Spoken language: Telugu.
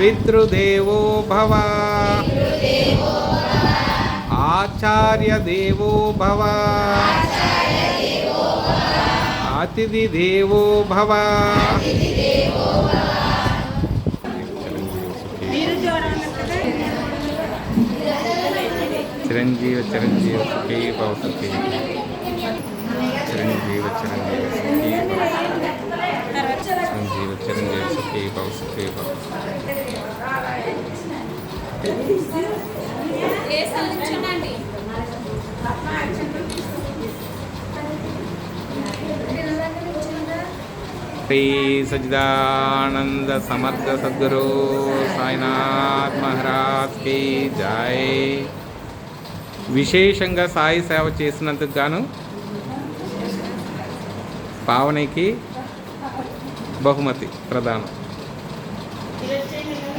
पितृदेवो भव। आचार्य देवो भव। अतिथिदेवो भव। चिरञ्जीव चिरञ्जीव सुखी भवतु శ్రీ సజ్జిదానంద సమర్థ సద్గురు సాయినాథ్ మహారాజ్కి జాయ్. విశేషంగా సాయి సేవ చేసినందుకు గాను పావనికి బహుమతి ప్రదానం.